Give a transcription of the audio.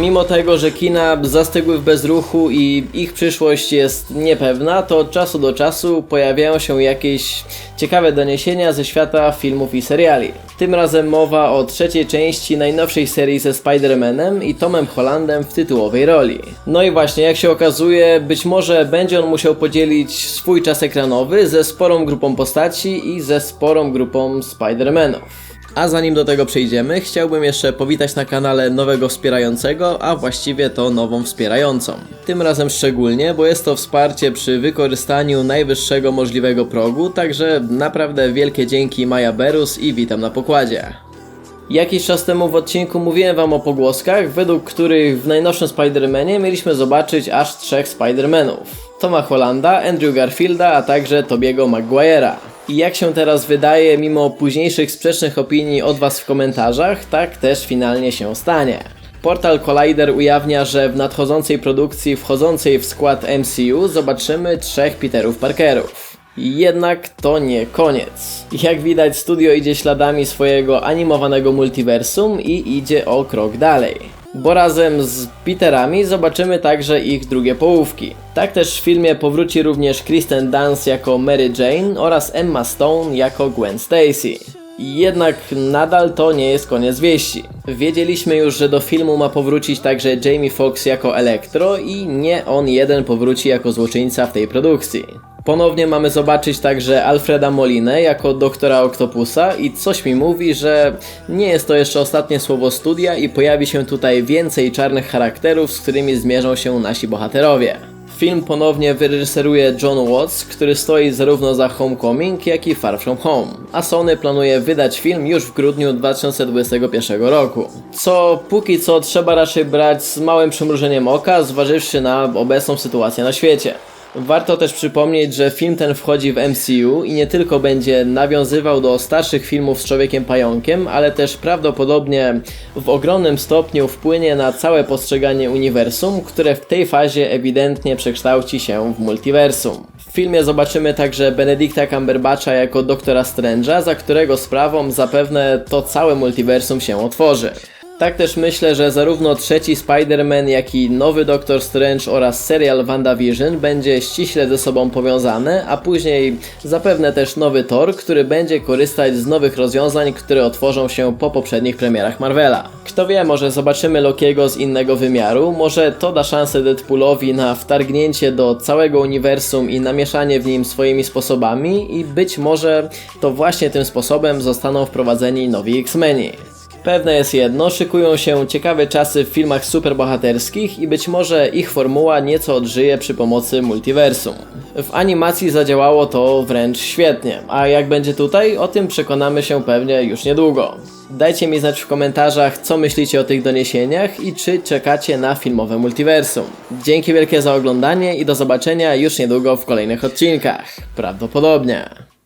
mimo tego, że kina zastygły w bezruchu i ich przyszłość jest niepewna, to od czasu do czasu pojawiają się jakieś ciekawe doniesienia ze świata filmów i seriali. Tym razem mowa o trzeciej części najnowszej serii ze Spider-Manem i Tomem Hollandem w tytułowej roli. No i właśnie, jak się okazuje, być może będzie on musiał podzielić swój czas ekranowy ze sporą grupą postaci i ze sporą grupą Spider-Manów. A zanim do tego przejdziemy, chciałbym jeszcze powitać na kanale nowego wspierającego, a właściwie to nową wspierającą. Tym razem szczególnie, bo jest to wsparcie przy wykorzystaniu najwyższego możliwego progu, także naprawdę wielkie dzięki Maja Berus i witam na pokładzie. Jakiś czas temu w odcinku mówiłem wam o pogłoskach, według których w najnowszym Spider-Manie mieliśmy zobaczyć aż trzech Spider-Manów. Toma Hollanda, Andrew Garfielda, a także Tobiego Maguire'a. I jak się teraz wydaje, mimo późniejszych sprzecznych opinii od was w komentarzach, tak też finalnie się stanie. Portal Collider ujawnia, że w nadchodzącej produkcji wchodzącej w skład MCU zobaczymy trzech Peterów Parkerów. Jednak to nie koniec. Jak widać, studio idzie śladami swojego animowanego multiversum i idzie o krok dalej. Bo razem z Peterami zobaczymy także ich drugie połówki. Tak też w filmie powróci również Kristen Dunst jako Mary Jane oraz Emma Stone jako Gwen Stacy. Jednak nadal to nie jest koniec wieści. Wiedzieliśmy już, że do filmu ma powrócić także Jamie Foxx jako Elektro i nie on jeden powróci jako złoczyńca w tej produkcji. Ponownie mamy zobaczyć także Alfreda Molinę jako doktora Octopusa i coś mi mówi, że nie jest to jeszcze ostatnie słowo studia i pojawi się tutaj więcej czarnych charakterów, z którymi zmierzą się nasi bohaterowie. Film ponownie wyreżyseruje John Watts, który stoi zarówno za Homecoming, jak i Far From Home, a Sony planuje wydać film już w grudniu 2021 roku. Co póki co trzeba raczej brać z małym przymrużeniem oka, zważywszy na obecną sytuację na świecie. Warto też przypomnieć, że film ten wchodzi w MCU i nie tylko będzie nawiązywał do starszych filmów z Człowiekiem Pająkiem, ale też prawdopodobnie w ogromnym stopniu wpłynie na całe postrzeganie uniwersum, które w tej fazie ewidentnie przekształci się w multiversum. W filmie zobaczymy także Benedicta Cumberbatcha jako doktora Strange'a, za którego sprawą zapewne to całe multiversum się otworzy. Tak też myślę, że zarówno trzeci Spider-Man, jak i nowy Doctor Strange oraz serial WandaVision będzie ściśle ze sobą powiązane, a później zapewne też nowy Thor, który będzie korzystać z nowych rozwiązań, które otworzą się po poprzednich premierach Marvela. Kto wie, może zobaczymy Lokiego z innego wymiaru, może to da szansę Deadpoolowi na wtargnięcie do całego uniwersum i namieszanie w nim swoimi sposobami i być może to właśnie tym sposobem zostaną wprowadzeni nowi X-Meni. Pewne jest jedno, szykują się ciekawe czasy w filmach superbohaterskich i być może ich formuła nieco odżyje przy pomocy multiversum. W animacji zadziałało to wręcz świetnie, a jak będzie tutaj, o tym przekonamy się pewnie już niedługo. Dajcie mi znać w komentarzach, co myślicie o tych doniesieniach i czy czekacie na filmowe multiversum. Dzięki wielkie za oglądanie i do zobaczenia już niedługo w kolejnych odcinkach. Prawdopodobnie.